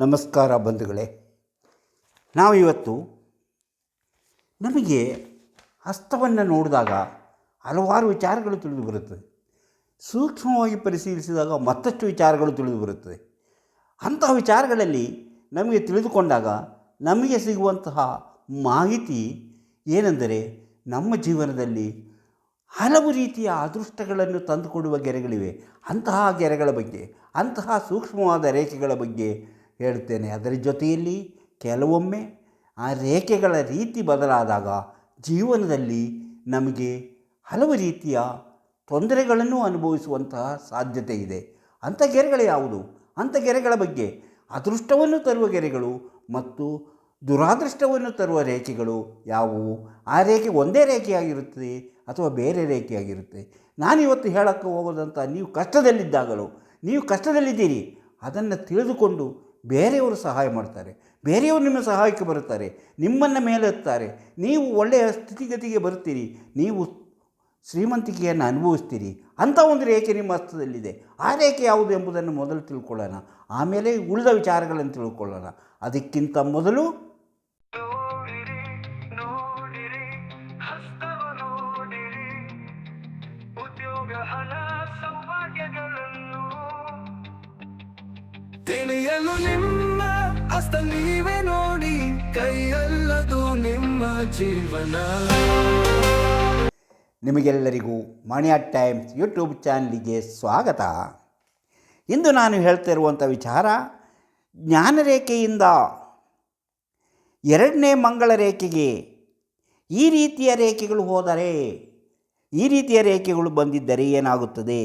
ನಮಸ್ಕಾರ ಬಂಧುಗಳೇ. ನಾವು ಇವತ್ತು ನಮಗೆ ಹಸ್ತವನ್ನು ನೋಡಿದಾಗ ಹಲವಾರು ವಿಚಾರಗಳು ತಿಳಿದು ಬರುತ್ತದೆ. ಸೂಕ್ಷ್ಮವಾಗಿ ಪರಿಶೀಲಿಸಿದಾಗ ಮತ್ತಷ್ಟು ವಿಚಾರಗಳು ತಿಳಿದು ಬರುತ್ತದೆ. ಅಂತಹ ವಿಚಾರಗಳಲ್ಲಿ ನಮಗೆ ತಿಳಿದುಕೊಂಡಾಗ ನಮಗೆ ಸಿಗುವಂತಹ ಮಾಹಿತಿ ಏನೆಂದರೆ ನಮ್ಮ ಜೀವನದಲ್ಲಿ ಹಲವು ರೀತಿಯ ಅದೃಷ್ಟಗಳನ್ನು ತಂದುಕೊಡುವ ಗೆರೆಗಳಿವೆ. ಅಂತಹ ಗೆರೆಗಳ ಬಗ್ಗೆ, ಅಂತಹ ಸೂಕ್ಷ್ಮವಾದ ರೇಖೆಗಳ ಬಗ್ಗೆ ಹೇಳುತ್ತೇನೆ. ಅದರ ಜೊತೆಯಲ್ಲಿ ಕೆಲವೊಮ್ಮೆ ಆ ರೇಖೆಗಳ ರೀತಿ ಬದಲಾದಾಗ ಜೀವನದಲ್ಲಿ ನಮಗೆ ಹಲವು ರೀತಿಯ ತೊಂದರೆಗಳನ್ನು ಅನುಭವಿಸುವಂತಹ ಸಾಧ್ಯತೆ ಇದೆ. ಅಂಥ ಗೆರೆಗಳು ಯಾವುದು? ಅಂಥ ಗೆರೆಗಳ ಬಗ್ಗೆ ಅದೃಷ್ಟವನ್ನು ತರುವ ಗೆರೆಗಳು ಮತ್ತು ದುರಾದೃಷ್ಟವನ್ನು ತರುವ ರೇಖೆಗಳು ಯಾವುವು? ಆ ರೇಖೆ ಒಂದೇ ರೇಖೆಯಾಗಿರುತ್ತದೆ ಅಥವಾ ಬೇರೆ ರೇಖೆಯಾಗಿರುತ್ತೆ ನಾನಿವತ್ತು ಹೇಳೋಕ್ಕೆ ಹೋಗೋದಂತ ನೀವು ಕಷ್ಟದಲ್ಲಿದ್ದಾಗಲೂ, ನೀವು ಕಷ್ಟದಲ್ಲಿದ್ದೀರಿ, ಅದನ್ನು ತಿಳಿದುಕೊಂಡು ಬೇರೆಯವರು ಸಹಾಯ ಮಾಡ್ತಾರೆ. ಬೇರೆಯವರು ನಿಮ್ಮ ಸಹಾಯಕ್ಕೆ ಬರುತ್ತಾರೆ. ನಿಮ್ಮನ್ನು ಮೇಲೆತ್ತಾರೆ. ನೀವು ಒಳ್ಳೆಯ ಸ್ಥಿತಿಗತಿಗೆ ಬರುತ್ತೀರಿ. ನೀವು ಶ್ರೀಮಂತಿಕೆಯನ್ನು ಅನುಭವಿಸ್ತೀರಿ. ಅಂಥ ಒಂದು ರೇಖೆ ನಿಮ್ಮ ಹಸ್ತದಲ್ಲಿದೆ. ಆ ರೇಖೆ ಯಾವುದು ಎಂಬುದನ್ನು ಮೊದಲು ತಿಳ್ಕೊಳ್ಳೋಣ. ಆಮೇಲೆ ಉಳಿದ ವಿಚಾರಗಳನ್ನು ತಿಳ್ಕೊಳ್ಳೋಣ. ಅದಕ್ಕಿಂತ ಮೊದಲು ತಿಳಿಯಲು ನಿಮ್ಮ ಹಸ್ತ ನೀವೇ ನೋಡಿ, ಕೈಯಲ್ಲದು ನಿಮ್ಮ ಜೀವನ. ನಿಮಗೆಲ್ಲರಿಗೂ ಮಣಿಯ ಟೈಮ್ಸ್ ಯೂಟ್ಯೂಬ್ ಚಾನಲಿಗೆ ಸ್ವಾಗತ. ಇಂದು ನಾನು ಹೇಳ್ತಿರುವಂಥ ವಿಚಾರ, ಜ್ಞಾನರೇಖೆಯಿಂದ ಎರಡನೇ ಮಂಗಳ ರೇಖೆಗೆ ಈ ರೀತಿಯ ರೇಖೆಗಳು ಹೋದರೆ, ಈ ರೀತಿಯ ರೇಖೆಗಳು ಬಂದಿದ್ದರೆ ಏನಾಗುತ್ತದೆ?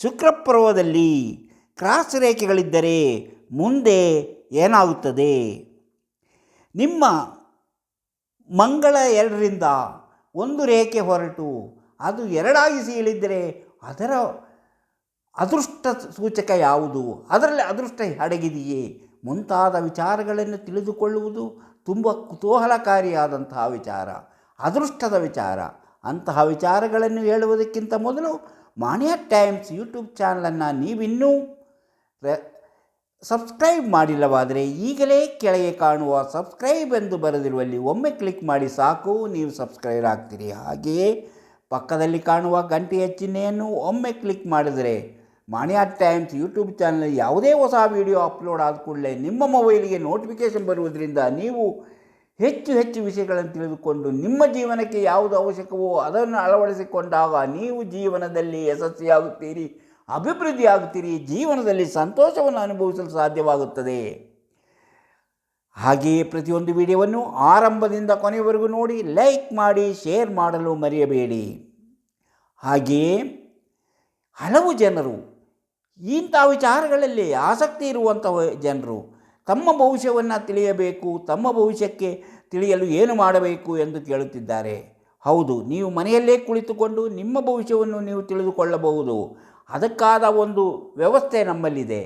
ಶುಕ್ರಪರ್ವದಲ್ಲಿ ಕ್ರಾಸ್ ರೇಖೆಗಳಿದ್ದರೆ ಮುಂದೆ ಏನಾಗುತ್ತದೆ? ನಿಮ್ಮ ಮಂಗಳ ಎರಡರಿಂದ ಒಂದು ರೇಖೆ ಹೊರಟು, ಅದು ಎರಡಾಗಿ ಸೀಳಿದರೆ ಅದರ ಅದೃಷ್ಟ ಸೂಚಕ ಯಾವುದು? ಅದರಲ್ಲಿ ಅದೃಷ್ಟ ಅಡಗಿದೆಯೇ? ಮುಂತಾದ ವಿಚಾರಗಳನ್ನು ತಿಳಿದುಕೊಳ್ಳುವುದು ತುಂಬ ಕುತೂಹಲಕಾರಿಯಾದಂತಹ ವಿಚಾರ, ಅದೃಷ್ಟದ ವಿಚಾರ. ಅಂತಹ ವಿಚಾರಗಳನ್ನು ಹೇಳುವುದಕ್ಕಿಂತ ಮೊದಲು ಮಾಣಿಯ ಟೈಮ್ಸ್ ಯೂಟ್ಯೂಬ್ ಚಾನಲನ್ನು ನೀವಿನ್ನೂ ಸಬ್ಸ್ಕ್ರೈಬ್ ಮಾಡಿಲ್ಲವಾದರೆ ಈಗಲೇ ಕೆಳಗೆ ಕಾಣುವ ಸಬ್ಸ್ಕ್ರೈಬ್ ಎಂದು ಬರೆದಿರುವಲ್ಲಿ ಒಮ್ಮೆ ಕ್ಲಿಕ್ ಮಾಡಿ ಸಾಕು. ನೀವು ಸಬ್ಸ್ಕ್ರೈಬ್ ಆಗ್ತೀರಿ. ಹಾಗೆಯೇ ಪಕ್ಕದಲ್ಲಿ ಕಾಣುವ ಗಂಟೆಯ ಚಿಹ್ನೆಯನ್ನು ಒಮ್ಮೆ ಕ್ಲಿಕ್ ಮಾಡಿದರೆ ಮಾಣಿಯಾ ಟೈಮ್ಸ್ ಯೂಟ್ಯೂಬ್ ಚಾನಲ್ ಯಾವುದೇ ಹೊಸ ವಿಡಿಯೋ ಅಪ್ಲೋಡ್ ಆದ ಕೂಡಲೇ ನಿಮ್ಮ ಮೊಬೈಲಿಗೆ ನೋಟಿಫಿಕೇಷನ್ ಬರುವುದರಿಂದ ನೀವು ಹೆಚ್ಚು ಹೆಚ್ಚು ವಿಷಯಗಳನ್ನು ತಿಳಿದುಕೊಂಡು ನಿಮ್ಮ ಜೀವನಕ್ಕೆ ಯಾವುದು ಅವಶ್ಯಕವೋ ಅದನ್ನು ಅಳವಡಿಸಿಕೊಂಡಾಗ ನೀವು ಜೀವನದಲ್ಲಿ ಯಶಸ್ವಿಯಾಗುತ್ತೀರಿ. ಅಭಿವೃದ್ಧಿಯಾಗುತ್ತೀರಿ, ಜೀವನದಲ್ಲಿ ಸಂತೋಷವನ್ನು ಅನುಭವಿಸಲು ಸಾಧ್ಯವಾಗುತ್ತದೆ. ಹಾಗೆಯೇ ಪ್ರತಿಯೊಂದು ವಿಡಿಯೋವನ್ನು ಆರಂಭದಿಂದ ಕೊನೆಯವರೆಗೂ ನೋಡಿ, ಲೈಕ್ ಮಾಡಿ, ಶೇರ್ ಮಾಡಲು ಮರೆಯಬೇಡಿ. ಹಾಗೆಯೇ ಹಲವು ಜನರು, ಇಂಥ ವಿಚಾರಗಳಲ್ಲಿ ಆಸಕ್ತಿ ಇರುವಂಥ ಜನರು, ತಮ್ಮ ಭವಿಷ್ಯವನ್ನು ತಿಳಿಯಬೇಕು, ತಮ್ಮ ಭವಿಷ್ಯಕ್ಕೆ ತಿಳಿಯಲು ಏನು ಮಾಡಬೇಕು ಎಂದು ಕೇಳುತ್ತಿದ್ದಾರೆ. ಹೌದು, ನೀವು ಮನೆಯಲ್ಲೇ ಕುಳಿತುಕೊಂಡು ನಿಮ್ಮ ಭವಿಷ್ಯವನ್ನು ನೀವು ತಿಳಿದುಕೊಳ್ಳಬಹುದು. ಅದಕ್ಕಾದ ಒಂದು ವ್ಯವಸ್ಥೆ ನಮ್ಮಲ್ಲಿದೆ.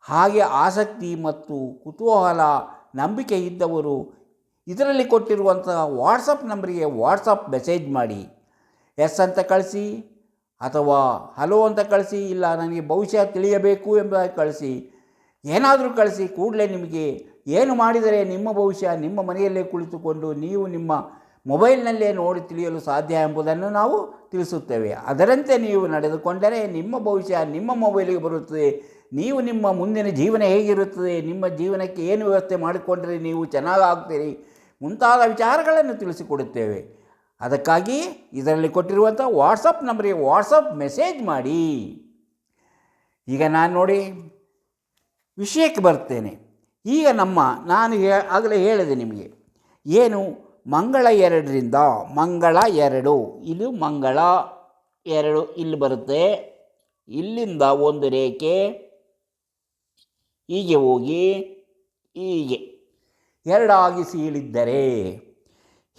ಹಾಗೆ ಆಸಕ್ತಿ ಮತ್ತು ಕುತೂಹಲ, ನಂಬಿಕೆ ಇದ್ದವರು ಇದರಲ್ಲಿ ಕೊಟ್ಟಿರುವಂತಹ ವಾಟ್ಸಪ್ ನಂಬರಿಗೆ ವಾಟ್ಸಪ್ ಮೆಸೇಜ್ ಮಾಡಿ. ಎಸ್ ಅಂತ ಕಳಿಸಿ ಅಥವಾ ಹಲೋ ಅಂತ ಕಳಿಸಿ, ಇಲ್ಲ ನನಗೆ ಭವಿಷ್ಯ ತಿಳಿಯಬೇಕು ಎಂಬ ಕಳಿಸಿ, ಏನಾದರೂ ಕಳಿಸಿ, ಕೂಡಲೇ ನಿಮಗೆ ಏನು ಮಾಡಿದರೆ ನಿಮ್ಮ ಭವಿಷ್ಯ ನಿಮ್ಮ ಮನೆಯಲ್ಲೇ ಕುಳಿತುಕೊಂಡು ನೀವು ನಿಮ್ಮ ಮೊಬೈಲ್ನಲ್ಲೇ ನೋಡಿ ತಿಳಿಯಲು ಸಾಧ್ಯ ಎಂಬುದನ್ನು ನಾವು ತಿಳಿಸುತ್ತೇವೆ. ಅದರಂತೆ ನೀವು ನಡೆದುಕೊಂಡರೆ ನಿಮ್ಮ ಭವಿಷ್ಯ ನಿಮ್ಮ ಮೊಬೈಲಿಗೆ ಬರುತ್ತದೆ. ನೀವು ನಿಮ್ಮ ಮುಂದಿನ ಜೀವನ ಹೇಗಿರುತ್ತದೆ? ನಿಮ್ಮ ಜೀವನಕ್ಕೆ ಏನು ವ್ಯವಸ್ಥೆ ಮಾಡಿಕೊಂಡರೆ ನೀವು ಚೆನ್ನಾಗಾಗ್ತೀರಿ ಮುಂತಾದ ವಿಚಾರಗಳನ್ನು ತಿಳಿಸಿಕೊಡುತ್ತೇವೆ. ಅದಕ್ಕಾಗಿ ಇದರಲ್ಲಿ ಕೊಟ್ಟಿರುವಂಥ ವಾಟ್ಸಪ್ ನಂಬರಿಗೆ ವಾಟ್ಸಪ್ ಮೆಸೇಜ್ ಮಾಡಿ. ಈಗ ನಾನು ನೋಡಿ ವಿಷಯಕ್ಕೆ ಬರ್ತೇನೆ. ಈಗ ನಮ್ಮ, ನಾನು ಆಗಲೇ ಹೇಳಿದೆ ನಿಮಗೆ. ಏನು? ಮಂಗಳ ಎರಡರಿಂದ ಮಂಗಳ ಎರಡು. ಇದು ಮಂಗಳ ಎರಡು ಇಲ್ಲಿ ಬರುತ್ತೆ. ಇಲ್ಲಿಂದ ಒಂದು ರೇಖೆ, ಹೀಗೆ ಹೋಗಿ ಹೀಗೆ. ಎರಡಾಗಿ ಸೀಳಿದ್ದರೆ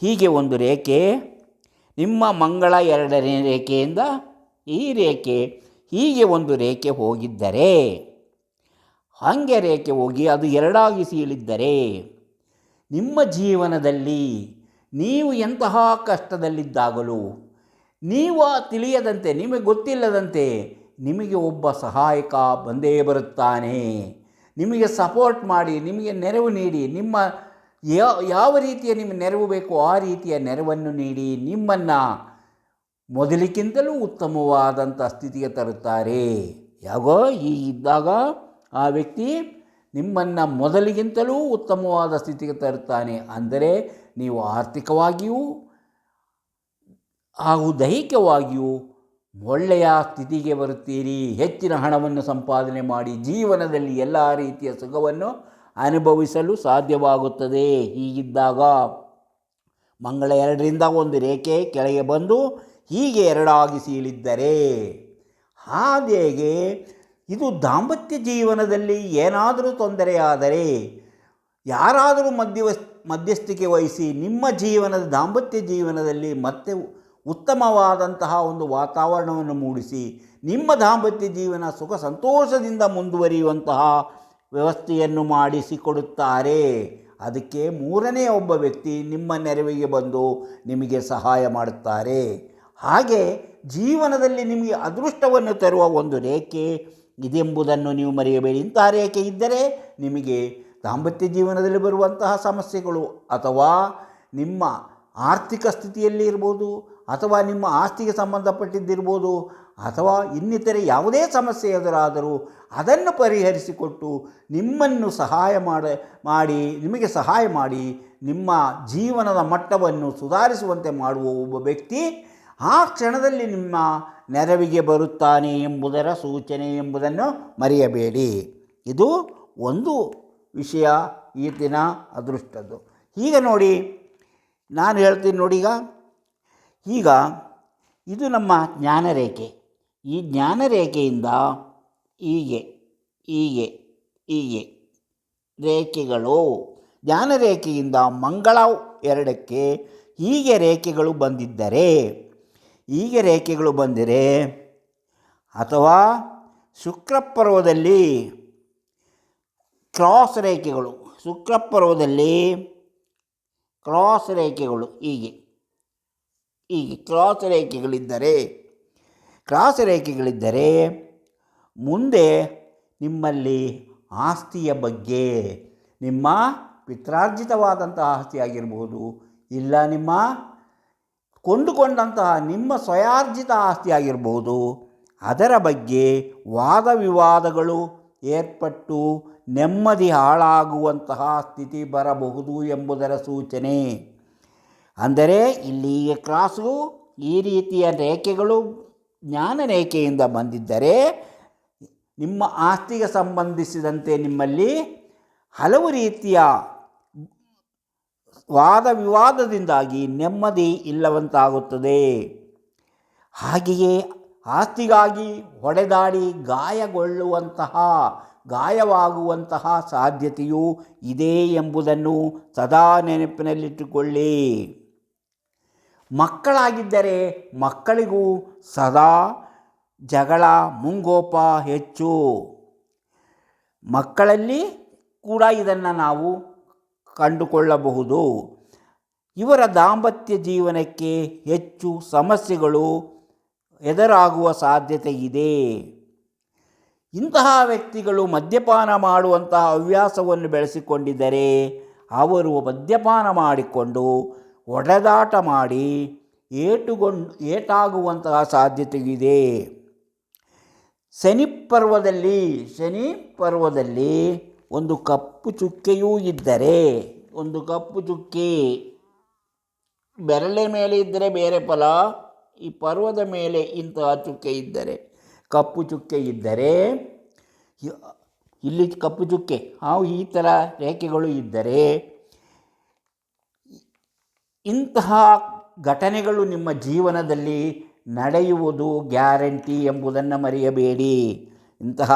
ಹೀಗೆ ಒಂದು ರೇಖೆ, ನಿಮ್ಮ ಮಂಗಳ ಎರಡನೇ ರೇಖೆಯಿಂದ ಈ ರೇಖೆ ಹೀಗೆ ಒಂದು ರೇಖೆ ಹೋಗಿದ್ದರೆ, ಹಾಗೆ ರೇಖೆ ಹೋಗಿ ಅದು ಎರಡಾಗಿ ಸೀಳಿದ್ದರೆ ನಿಮ್ಮ ಜೀವನದಲ್ಲಿ ನೀವು ಎಂತಹ ಕಷ್ಟದಲ್ಲಿದ್ದಾಗಲೂ ನೀವು ತಿಳಿಯದಂತೆ, ನಿಮಗೆ ಗೊತ್ತಿಲ್ಲದಂತೆ ನಿಮಗೆ ಒಬ್ಬ ಸಹಾಯಕ ಬಂದೇ ಬರುತ್ತಾನೆ. ನಿಮಗೆ ಸಪೋರ್ಟ್ ಮಾಡಿ, ನಿಮಗೆ ನೆರವು ನೀಡಿ, ನಿಮ್ಮ ಯಾವ ರೀತಿಯ ನಿಮ್ಮ ನೆರವು ಬೇಕೋ ಆ ರೀತಿಯ ನೆರವನ್ನು ನೀಡಿ ನಿಮ್ಮನ್ನು ಮೊದಲಿಗಿಂತಲೂ ಉತ್ತಮವಾದಂಥ ಸ್ಥಿತಿಗೆ ತರುತ್ತಾರೆ. ಯಾಗೋ ಇದ್ದಾಗ ಆ ವ್ಯಕ್ತಿ ನಿಮ್ಮನ್ನು ಮೊದಲಿಗಿಂತಲೂ ಉತ್ತಮವಾದ ಸ್ಥಿತಿಗೆ ತರುತ್ತಾನೆ ಅಂದರೆ ನೀವು ಆರ್ಥಿಕವಾಗಿಯೂ ಹಾಗೂ ದೈಹಿಕವಾಗಿಯೂ ಒಳ್ಳೆಯ ಸ್ಥಿತಿಗೆ ಬರುತ್ತೀರಿ. ಹೆಚ್ಚಿನ ಹಣವನ್ನು ಸಂಪಾದನೆ ಮಾಡಿ ಜೀವನದಲ್ಲಿ ಎಲ್ಲ ರೀತಿಯ ಸುಖವನ್ನು ಅನುಭವಿಸಲು ಸಾಧ್ಯವಾಗುತ್ತದೆ. ಹೀಗಿದ್ದಾಗ ಮಂಗಳ ಎರಡರಿಂದ ಒಂದು ರೇಖೆ ಕೆಳಗೆ ಬಂದು ಹೀಗೆ ಎರಡಾಗಿ ಸೀಳಿದ್ದರೆ ಹಾಗೆಯೇ ಇದು ದಾಂಪತ್ಯ ಜೀವನದಲ್ಲಿ ಏನಾದರೂ ತೊಂದರೆಯಾದರೆ, ಯಾರಾದರೂ ಮಧ್ಯವಸ್, ಮಧ್ಯಸ್ಥಿಕೆ ವಹಿಸಿ ನಿಮ್ಮ ಜೀವನದ ದಾಂಪತ್ಯ ಜೀವನದಲ್ಲಿ ಮತ್ತೆ ಉತ್ತಮವಾದಂತಹ ಒಂದು ವಾತಾವರಣವನ್ನು ಮೂಡಿಸಿ, ನಿಮ್ಮ ದಾಂಪತ್ಯ ಜೀವನ ಸುಖ ಸಂತೋಷದಿಂದ ಮುಂದುವರಿಯುವಂತಹ ವ್ಯವಸ್ಥೆಯನ್ನು ಮಾಡಿಸಿಕೊಡುತ್ತಾರೆ. ಅದಕ್ಕೆ ಮೂರನೇ ಒಬ್ಬ ವ್ಯಕ್ತಿ ನಿಮ್ಮ ನೆರವಿಗೆ ಬಂದು ನಿಮಗೆ ಸಹಾಯ ಮಾಡುತ್ತಾರೆ. ಹಾಗೆ ಜೀವನದಲ್ಲಿ ನಿಮಗೆ ಅದೃಷ್ಟವನ್ನು ತರುವ ಒಂದು ರೇಖೆ ಇದೆಂಬುದನ್ನು ನೀವು ಮರೆಯಬೇಡಿ ಇಂತಹ ರೇಖೆ ಇದ್ದರೆ ನಿಮಗೆ ದಾಂಪತ್ಯ ಜೀವನದಲ್ಲಿ ಬರುವಂತಹ ಸಮಸ್ಯೆಗಳು ಅಥವಾ ನಿಮ್ಮ ಆರ್ಥಿಕ ಸ್ಥಿತಿಯಲ್ಲಿ ಇರ್ಬೋದು ಅಥವಾ ನಿಮ್ಮ ಆಸ್ತಿಗೆ ಸಂಬಂಧಪಟ್ಟಿದ್ದಿರ್ಬೋದು ಅಥವಾ ಇನ್ನಿತರೆ ಯಾವುದೇ ಸಮಸ್ಯೆ ಎದುರಾದರೂ ಅದನ್ನು ಪರಿಹರಿಸಿಕೊಟ್ಟು ನಿಮ್ಮನ್ನು ಸಹಾಯ ಮಾಡ, ಮಾಡಿ, ನಿಮಗೆ ಸಹಾಯ ಮಾಡಿ ನಿಮ್ಮ ಜೀವನದ ಮಟ್ಟವನ್ನು ಸುಧಾರಿಸುವಂತೆ ಮಾಡುವ ಒಬ್ಬ ವ್ಯಕ್ತಿ ಆ ಕ್ಷಣದಲ್ಲಿ ನಿಮ್ಮ ನೆರವಿಗೆ ಬರುತ್ತಾನೆ ಎಂಬುದರ ಸೂಚನೆ ಎಂಬುದನ್ನು ಮರೆಯಬೇಡಿ. ಇದು ಒಂದು ವಿಷಯ ಈ ದಿನ ಅದೃಷ್ಟದ್ದು. ಈಗ ನೋಡಿ, ನಾನು ಹೇಳ್ತೀನಿ ನೋಡಿ ಈಗ. ಈಗ ಇದು ನಮ್ಮ ಜ್ಞಾನರೇಖೆ. ಈ ಜ್ಞಾನರೇಖೆಯಿಂದ ಹೀಗೆ ಹೀಗೆ ಹೀಗೆ ರೇಖೆಗಳು, ಜ್ಞಾನರೇಖೆಯಿಂದ ಮಂಗಳ ಎರಡಕ್ಕೆ ಹೀಗೆ ರೇಖೆಗಳು ಬಂದಿದ್ದರೆ ಹೀಗೆ ರೇಖೆಗಳು ಬಂದರೆ. ಅಥವಾ ಶುಕ್ರಪರ್ವದಲ್ಲಿ ಕ್ರಾಸ್ ರೇಖೆಗಳು, ಶುಕ್ರಪರ್ವದಲ್ಲಿ ಕ್ರಾಸ್ ರೇಖೆಗಳು ಹೀಗೆ ಹೀಗೆ ಕ್ರಾಸ್ ರೇಖೆಗಳಿದ್ದರೆ ಕ್ರಾಸ್ ರೇಖೆಗಳಿದ್ದರೆ ಮುಂದೆ ನಿಮ್ಮಲ್ಲಿ ಆಸ್ತಿಯ ಬಗ್ಗೆ, ನಿಮ್ಮ ಪಿತ್ರಾರ್ಜಿತವಾದಂಥ ಆಸ್ತಿ ಆಗಿರ್ಬೋದು, ಇಲ್ಲ ನಿಮ್ಮ ಕೊಂಡುಕೊಂಡಂತಹ ನಿಮ್ಮ ಸ್ವಯಾರ್ಜಿತ ಆಸ್ತಿ ಆಗಿರ್ಬೋದು ಅದರ ಬಗ್ಗೆ ವಾದ ವಿವಾದಗಳು ಏರ್ಪಟ್ಟು ನೆಮ್ಮದಿ ಹಾಳಾಗುವಂತಹ ಸ್ಥಿತಿ ಬರಬಹುದು ಎಂಬುದರ ಸೂಚನೆ. ಅಂದರೆ ಇಲ್ಲಿ ಕ್ರಾಸು ಈ ರೀತಿಯ ರೇಖೆಗಳು ಜ್ಞಾನ ರೇಖೆಯಿಂದ ಬಂದಿದ್ದರೆ ನಿಮ್ಮ ಆಸ್ತಿಗೆ ಸಂಬಂಧಿಸಿದಂತೆ ನಿಮ್ಮಲ್ಲಿ ಹಲವು ರೀತಿಯ ವಾದ ವಿವಾದದಿಂದಾಗಿ ನೆಮ್ಮದಿ ಇಲ್ಲವಂತಾಗುತ್ತದೆ. ಹಾಗೆಯೇ ಆಸ್ತಿಗಾಗಿ ಹೊಡೆದಾಡಿ ಗಾಯಗೊಳ್ಳುವಂತಹ, ಗಾಯವಾಗುವಂತಹ ಸಾಧ್ಯತೆಯೂ ಇದೆ ಎಂಬುದನ್ನು ಸದಾ ನೆನಪಿನಲ್ಲಿಟ್ಟುಕೊಳ್ಳಿ. ಮಕ್ಕಳಾಗಿದ್ದರೆ ಮಕ್ಕಳಿಗೂ ಸದಾ ಜಗಳ, ಮುಂಗೋಪ ಹೆಚ್ಚು. ಮಕ್ಕಳಲ್ಲಿ ಕೂಡ ಇದನ್ನು ನಾವು ಕಂಡುಕೊಳ್ಳಬಹುದು. ಇವರ ದಾಂಪತ್ಯ ಜೀವನಕ್ಕೆ ಹೆಚ್ಚು ಸಮಸ್ಯೆಗಳು ಎದುರಾಗುವ ಸಾಧ್ಯತೆ ಇದೆ. ಇಂತಹ ವ್ಯಕ್ತಿಗಳು ಮದ್ಯಪಾನ ಮಾಡುವಂತಹ ಹವ್ಯಾಸವನ್ನು ಬೆಳೆಸಿಕೊಂಡಿದ್ದರೆ ಅವರು ಮದ್ಯಪಾನ ಮಾಡಿಕೊಂಡು ಒಡೆದಾಟ ಮಾಡಿ ಏಟುಗೊಂಡು, ಏಟಾಗುವಂತಹ ಸಾಧ್ಯತೆಯಿದೆ ಶನಿ ಪರ್ವದಲ್ಲಿ ಶನಿ ಪರ್ವದಲ್ಲಿ ಒಂದು ಕಪ್ಪು ಚುಕ್ಕೆಯೂ ಇದ್ದರೆ, ಒಂದು ಕಪ್ಪು ಚುಕ್ಕೆ ಬೆರಳೆ ಮೇಲೆ ಇದ್ದರೆ ಬೇರೆ ಫಲ, ಈ ಪರ್ವದ ಮೇಲೆ ಇಂತಹ ಚುಕ್ಕೆ ಇದ್ದರೆ, ಕಪ್ಪು ಚುಕ್ಕೆ ಇದ್ದರೆ ಇಲ್ಲಿ ಕಪ್ಪು ಚುಕ್ಕೆ, ಹಾವು ಈ ಥರ ರೇಖೆಗಳು ಇದ್ದರೆ, ಇಂತಹ ಘಟನೆಗಳು ನಿಮ್ಮ ಜೀವನದಲ್ಲಿ ನಡೆಯುವುದು ಗ್ಯಾರಂಟಿ ಎಂಬುದನ್ನು ಮರೆಯಬೇಡಿ. ಇಂತಹ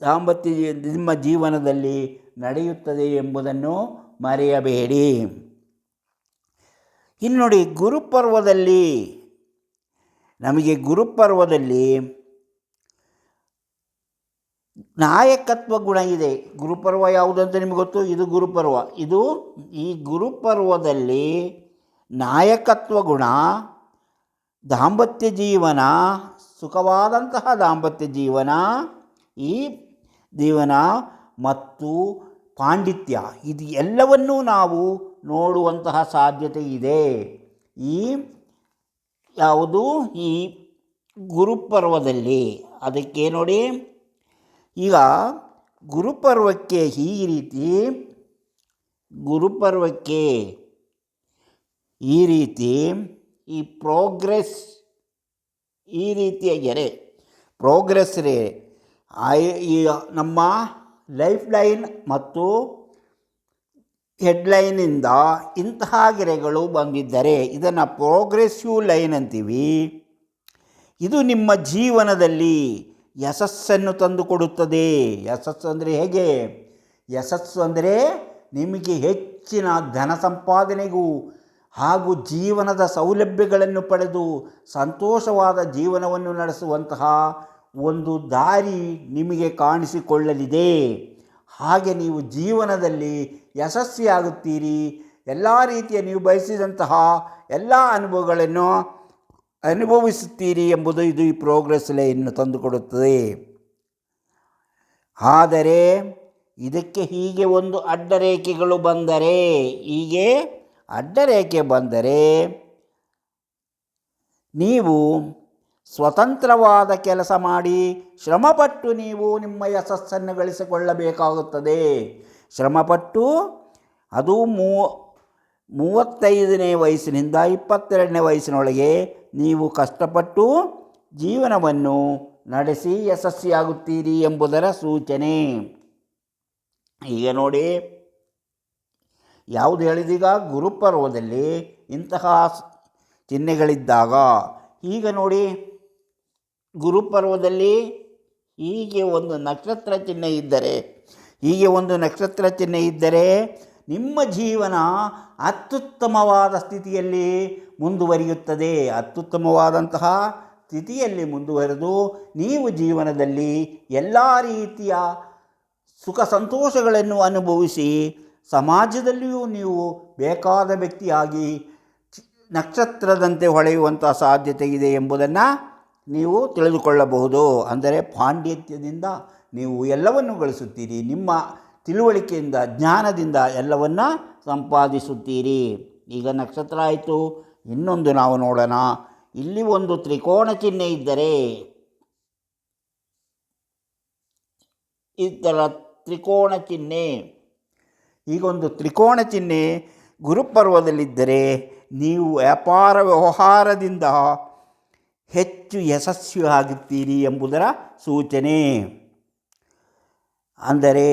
ದಾಂಪತ್ಯ ನಿಮ್ಮ ಜೀವನದಲ್ಲಿ ನಡೆಯುತ್ತದೆ ಎಂಬುದನ್ನು ಮರೆಯಬೇಡಿ. ಇನ್ನು ನೋಡಿ, ಗುರುಪರ್ವದಲ್ಲಿ, ನಮಗೆ ಗುರುಪರ್ವದಲ್ಲಿ ನಾಯಕತ್ವ ಗುಣ ಇದೆ. ಗುರುಪರ್ವ ಯಾವುದಂತ ನಿಮಗೆ ಗೊತ್ತು? ಇದು ಗುರುಪರ್ವ. ಇದು ಈ ಗುರುಪರ್ವದಲ್ಲಿ ನಾಯಕತ್ವ ಗುಣ, ದಾಂಪತ್ಯ ಜೀವನ, ಸುಖವಾದಂತಹ ದಾಂಪತ್ಯ ಜೀವನ, ಈ ಜೀವನ ಮತ್ತು ಪಾಂಡಿತ್ಯ ಇದು ಎಲ್ಲವನ್ನೂ ನಾವು ನೋಡುವಂತಹ ಸಾಧ್ಯತೆ ಇದೆ. ಈ ಯಾವುದು? ಈ ಗುರುಪರ್ವದಲ್ಲಿ. ಅದಕ್ಕೆ ನೋಡಿ. ಈಗ ಗುರುಪರ್ವಕ್ಕೆ ಈ ರೀತಿ, ಗುರುಪರ್ವಕ್ಕೆ ಈ ರೀತಿ, ಈ ಪ್ರೋಗ್ರೆಸ್, ಈ ರೀತಿಯ ಗೆರೆ ಪ್ರೋಗ್ರೆಸ್ ರೇ ಆಯ್- ಈ ನಮ್ಮ ಲೈಫ್ ಲೈನ್ ಮತ್ತು ಹೆಡ್ಲೈನಿಂದ ಇಂತಹ ಗೆರೆಗಳು ಬಂದಿದ್ದರೆ ಇದನ್ನು ಪ್ರೋಗ್ರೆಸಿವ್ ಲೈನ್ ಅಂತೀವಿ. ಇದು ನಿಮ್ಮ ಜೀವನದಲ್ಲಿ ಯಶಸ್ಸನ್ನು ತಂದುಕೊಡುತ್ತದೆ. ಯಶಸ್ಸು ಅಂದರೆ ಹೇಗೆ? ಯಶಸ್ಸು ಅಂದರೆ ನಿಮಗೆ ಹೆಚ್ಚಿನ ಧನ ಸಂಪಾದನೆಗೂ ಹಾಗೂ ಜೀವನದ ಸೌಲಭ್ಯಗಳನ್ನು ಪಡೆದು ಸಂತೋಷವಾದ ಜೀವನವನ್ನು ನಡೆಸುವಂತಹ ಒಂದು ದಾರಿ ನಿಮಗೆ ಕಾಣಿಸಿಕೊಳ್ಳಲಿದೆ. ಹಾಗೆ ನೀವು ಜೀವನದಲ್ಲಿ ಯಶಸ್ವಿಯಾಗುತ್ತೀರಿ. ಎಲ್ಲ ರೀತಿಯ ನೀವು ಬಯಸಿದಂತಹ ಎಲ್ಲ ಅನುಭವಗಳನ್ನು ಅನುಭವಿಸುತ್ತೀರಿ ಎಂಬುದು ಇದು ಈ ಪ್ರೋಗ್ರೆಸ್ ಲೈನ್ನು ತಂದುಕೊಡುತ್ತದೆ. ಆದರೆ ಇದಕ್ಕೆ ಹೀಗೆ ಒಂದು ಅಡ್ಡರೇಖೆಗಳು ಬಂದರೆ, ಹೀಗೆ ಅಡ್ಡರೇಖೆ ಬಂದರೆ, ನೀವು ಸ್ವತಂತ್ರವಾದ ಕೆಲಸ ಮಾಡಿ ಶ್ರಮಪಟ್ಟು ನೀವು ನಿಮ್ಮ ಯಶಸ್ಸನ್ನು ಗಳಿಸಿಕೊಳ್ಳಬೇಕಾಗುತ್ತದೆ. ಶ್ರಮಪಟ್ಟು ಅದು ಮೂ ಮೂವತ್ತೈದನೇ ವಯಸ್ಸಿನಿಂದ ಇಪ್ಪತ್ತೆರಡನೇ ವಯಸ್ಸಿನೊಳಗೆ ನೀವು ಕಷ್ಟಪಟ್ಟು ಜೀವನವನ್ನು ನಡೆಸಿ ಯಶಸ್ವಿಯಾಗುತ್ತೀರಿ ಎಂಬುದರ ಸೂಚನೆ. ಈಗ ನೋಡಿ, ಯಾವುದು ಹೇಳಿದೀಗ? ಗುರುಪರ್ವದಲ್ಲಿ ಇಂತಹ ಚಿಹ್ನೆಗಳಿದ್ದಾಗ. ಈಗ ನೋಡಿ ಗುರುಪರ್ವದಲ್ಲಿ ಹೀಗೆ ಒಂದು ನಕ್ಷತ್ರ ಚಿಹ್ನೆ ಇದ್ದರೆ, ಹೀಗೆ ಒಂದು ನಕ್ಷತ್ರ ಚಿಹ್ನೆ ಇದ್ದರೆ ನಿಮ್ಮ ಜೀವನ ಅತ್ಯುತ್ತಮವಾದ ಸ್ಥಿತಿಯಲ್ಲಿ ಮುಂದುವರಿಯುತ್ತದೆ. ಅತ್ಯುತ್ತಮವಾದಂತಹ ಸ್ಥಿತಿಯಲ್ಲಿ ಮುಂದುವರೆದು ನೀವು ಜೀವನದಲ್ಲಿ ಎಲ್ಲ ರೀತಿಯ ಸುಖ ಸಂತೋಷಗಳನ್ನು ಅನುಭವಿಸಿ ಸಮಾಜದಲ್ಲಿಯೂ ನೀವು ಬೇಕಾದ ವ್ಯಕ್ತಿಯಾಗಿ ನಕ್ಷತ್ರದಂತೆ ಹೊಳೆಯುವಂಥ ಸಾಧ್ಯತೆ ಇದೆ ಎಂಬುದನ್ನು ನೀವು ತಿಳಿದುಕೊಳ್ಳಬಹುದು. ಅಂದರೆ ಪಾಂಡಿತ್ಯದಿಂದ ನೀವು ಎಲ್ಲವನ್ನು ಗಳಿಸುತ್ತೀರಿ. ನಿಮ್ಮ ತಿಳುವಳಿಕೆಯಿಂದ, ಜ್ಞಾನದಿಂದ ಎಲ್ಲವನ್ನು ಸಂಪಾದಿಸುತ್ತೀರಿ. ಈಗ ನಕ್ಷತ್ರ ಆಯಿತು. ಇನ್ನೊಂದು ನಾವು ನೋಡೋಣ. ಇಲ್ಲಿ ಒಂದು ತ್ರಿಕೋಣ ಚಿಹ್ನೆ ಇದ್ದರೆ, ಇದರ ತ್ರಿಕೋಣ ಚಿಹ್ನೆ. ಈಗೊಂದು ತ್ರಿಕೋಣ ಚಿಹ್ನೆ ಗುರುಪರ್ವದಲ್ಲಿದ್ದರೆ, ನೀವು ವ್ಯಾಪಾರ ವ್ಯವಹಾರದಿಂದ ಹೆಚ್ಚು ಯಶಸ್ವಿ ಆಗುತ್ತೀರಿ ಎಂಬುದರ ಸೂಚನೆ. ಅಂದರೆ,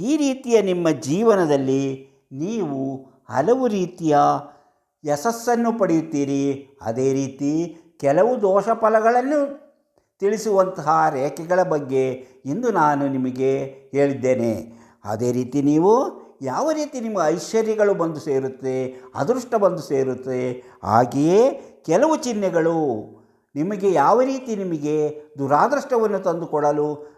ಈ ರೀತಿಯ ನಿಮ್ಮ ಜೀವನದಲ್ಲಿ ನೀವು ಹಲವು ರೀತಿಯ ಯಶಸ್ಸನ್ನು ಪಡೆಯುತ್ತೀರಿ. ಅದೇ ರೀತಿ ಕೆಲವು ದೋಷ ಫಲಗಳನ್ನು ತಿಳಿಸುವಂತಹ ರೇಖೆಗಳ ಬಗ್ಗೆ ಇಂದು ನಾನು ನಿಮಗೆ ಹೇಳಿದ್ದೇನೆ. ಅದೇ ರೀತಿ ನೀವು ಯಾವ ರೀತಿ ನಿಮ್ಮ ಐಶ್ವರ್ಯಗಳು ಬಂದು ಸೇರುತ್ತೆ, ಅದೃಷ್ಟ ಬಂದು ಸೇರುತ್ತೆ, ಹಾಗೆಯೇ ಕೆಲವು ಚಿಹ್ನೆಗಳು ನಿಮಗೆ ಯಾವ ರೀತಿ ನಿಮಗೆ ದುರಾದೃಷ್ಟವನ್ನು ತಂದುಕೊಡಲು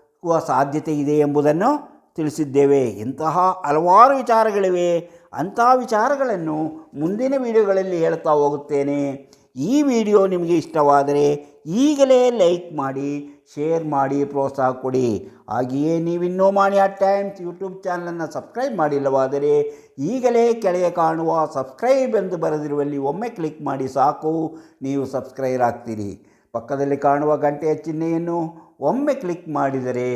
ಸಾಧ್ಯತೆ ಇದೆ ಎಂಬುದನ್ನು ತಿಳಿಸಿದ್ದೇವೆ. ಇಂತಹ ಹಲವಾರು ವಿಚಾರಗಳಿವೆ. ಅಂತಹ ವಿಚಾರಗಳನ್ನು ಮುಂದಿನ ವಿಡಿಯೋಗಳಲ್ಲಿ ಹೇಳ್ತಾ ಹೋಗುತ್ತೇನೆ. ಈ ವಿಡಿಯೋ ನಿಮಗೆ ಇಷ್ಟವಾದರೆ ಈಗಲೇ ಲೈಕ್ ಮಾಡಿ, ಶೇರ್ ಮಾಡಿ, ಪ್ರೋತ್ಸಾಹ ಕೊಡಿ. ಹಾಗೆಯೇ ನೀವಿನ್ನೂ ಮಾಡಿ ಆ ಟೈಮ್ಸ್ ಯೂಟ್ಯೂಬ್ ಚಾನಲನ್ನು ಸಬ್ಸ್ಕ್ರೈಬ್ ಮಾಡಿಲ್ಲವಾದರೆ ಈಗಲೇ ಕೆಳಗೆ ಕಾಣುವ ಸಬ್ಸ್ಕ್ರೈಬ್ ಎಂದು ಬರೆದಿರುವಲ್ಲಿ ಒಮ್ಮೆ ಕ್ಲಿಕ್ ಮಾಡಿ ಸಾಕು, ನೀವು ಸಬ್ಸ್ಕ್ರೈಬ್ ಆಗ್ತೀರಿ. ಪಕ್ಕದಲ್ಲಿ ಕಾಣುವ ಗಂಟೆಯ ಚಿಹ್ನೆಯನ್ನು ಒಮ್ಮೆ ಕ್ಲಿಕ್ ಮಾಡಿದರೆ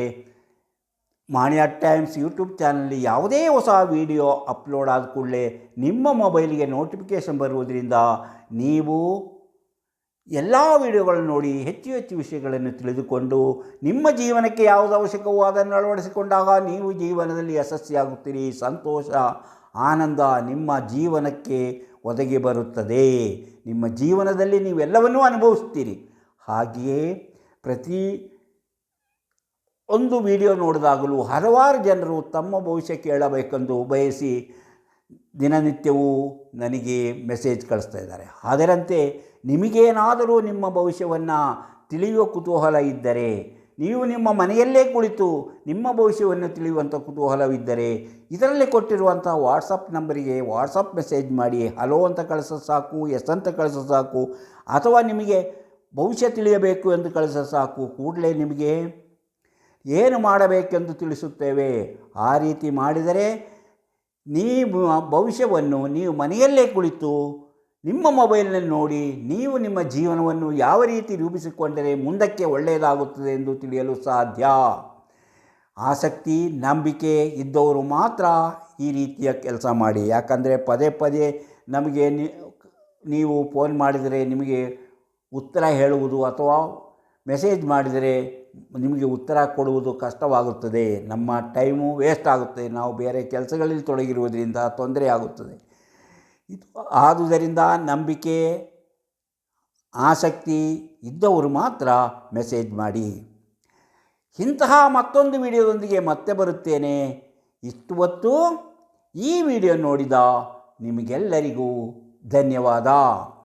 ಮಾಣಿಯ ಟೈಮ್ಸ್ ಯೂಟ್ಯೂಬ್ ಚಾನಲ್ಲಿ ಯಾವುದೇ ಹೊಸ ವಿಡಿಯೋ ಅಪ್ಲೋಡ್ ಆದ ಕೂಡಲೇ ನಿಮ್ಮ ಮೊಬೈಲಿಗೆ ನೋಟಿಫಿಕೇಷನ್ ಬರುವುದರಿಂದ ನೀವು ಎಲ್ಲ ವಿಡಿಯೋಗಳನ್ನು ನೋಡಿ ಹೆಚ್ಚು ಹೆಚ್ಚು ವಿಷಯಗಳನ್ನು ತಿಳಿದುಕೊಂಡು ನಿಮ್ಮ ಜೀವನಕ್ಕೆ ಯಾವುದು ಅವಶ್ಯಕವೋ ಅದನ್ನು ಅಳವಡಿಸಿಕೊಂಡಾಗ ನೀವು ಜೀವನದಲ್ಲಿ ಯಶಸ್ವಿಯಾಗುತ್ತೀರಿ, ಸಂತೋಷ, ಆನಂದ ನಿಮ್ಮ ಜೀವನಕ್ಕೆ ಒದಗಿ ಬರುತ್ತದೆ. ನಿಮ್ಮ ಜೀವನದಲ್ಲಿ ನೀವೆಲ್ಲವನ್ನೂ ಅನುಭವಿಸ್ತೀರಿ ಹಾಗೆಯೇ ಪ್ರತಿ ಒಂದು ವಿಡಿಯೋ ನೋಡಿದಾಗಲೂ ಹಲವಾರು ಜನರು ತಮ್ಮ ಭವಿಷ್ಯ ಕೇಳಬೇಕೆಂದು ಬಯಸಿ ದಿನನಿತ್ಯವೂ ನನಗೆ ಮೆಸೇಜ್ ಕಳಿಸ್ತಾ ಇದ್ದಾರೆ. ಅದರಂತೆ ನಿಮಗೇನಾದರೂ ನಿಮ್ಮ ಭವಿಷ್ಯವನ್ನು ತಿಳಿಯುವ ಕುತೂಹಲ ಇದ್ದರೆ, ನೀವು ನಿಮ್ಮ ಮನೆಯಲ್ಲೇ ಕುಳಿತು ನಿಮ್ಮ ಭವಿಷ್ಯವನ್ನು ತಿಳಿಯುವಂಥ ಕುತೂಹಲವಿದ್ದರೆ, ಇದರಲ್ಲಿ ಕೊಟ್ಟಿರುವಂಥ ವಾಟ್ಸಪ್ ನಂಬರಿಗೆ ವಾಟ್ಸಪ್ ಮೆಸೇಜ್ ಮಾಡಿ, ಹಲೋ ಅಂತ ಕಳಿಸೋ ಸಾಕು, ಎಸ್ ಅಂತ ಕಳಿಸೋ ಸಾಕು, ಅಥವಾ ನಿಮಗೆ ಭವಿಷ್ಯ ತಿಳಿಯಬೇಕು ಎಂದು ಕಳಿಸೋ ಸಾಕು, ಕೂಡಲೇ ನಿಮಗೆ ಏನು ಮಾಡಬೇಕೆಂದು ತಿಳಿಸುತ್ತೇವೆ. ಆ ರೀತಿ ಮಾಡಿದರೆ ನೀವು ಭವಿಷ್ಯವನ್ನು ನೀವು ಮನೆಯಲ್ಲೇ ಕುಳಿತು ನಿಮ್ಮ ಮೊಬೈಲ್ನಲ್ಲಿ ನೋಡಿ ನೀವು ನಿಮ್ಮ ಜೀವನವನ್ನು ಯಾವ ರೀತಿ ರೂಪಿಸಿಕೊಂಡರೆ ಮುಂದಕ್ಕೆ ಒಳ್ಳೆಯದಾಗುತ್ತದೆ ಎಂದು ತಿಳಿಯಲು ಸಾಧ್ಯ. ಆಸಕ್ತಿ, ನಂಬಿಕೆ ಇದ್ದವರು ಮಾತ್ರ ಈ ರೀತಿಯ ಕೆಲಸ ಮಾಡಿ. ಯಾಕಂದರೆ ಪದೇ ಪದೇ ನಮಗೆ ನೀವು ಫೋನ್ ಮಾಡಿದರೆ ನಿಮಗೆ ಉತ್ತರ ಹೇಳುವುದು ಅಥವಾ ಮೆಸೇಜ್ ಮಾಡಿದರೆ ನಿಮಗೆ ಉತ್ತರ ಕೊಡುವುದು ಕಷ್ಟವಾಗುತ್ತದೆ. ನಮ್ಮ ಟೈಮು ವೇಸ್ಟ್ ಆಗುತ್ತೆ. ನಾವು ಬೇರೆ ಕೆಲಸಗಳಲ್ಲಿ ತೊಡಗಿರುವುದರಿಂದ ತೊಂದರೆ ಆಗುತ್ತದೆ. ಇದು ಆದುದರಿಂದ ನಂಬಿಕೆ, ಆಸಕ್ತಿ ಇದ್ದವರು ಮಾತ್ರ ಮೆಸೇಜ್ ಮಾಡಿ. ಇಂತಹ ಮತ್ತೊಂದು ವಿಡಿಯೋದೊಂದಿಗೆ ಮತ್ತೆ ಬರುತ್ತೇನೆ. ಇಷ್ಟು ಈ ವಿಡಿಯೋ ನೋಡಿದ ನಿಮಗೆಲ್ಲರಿಗೂ ಧನ್ಯವಾದ.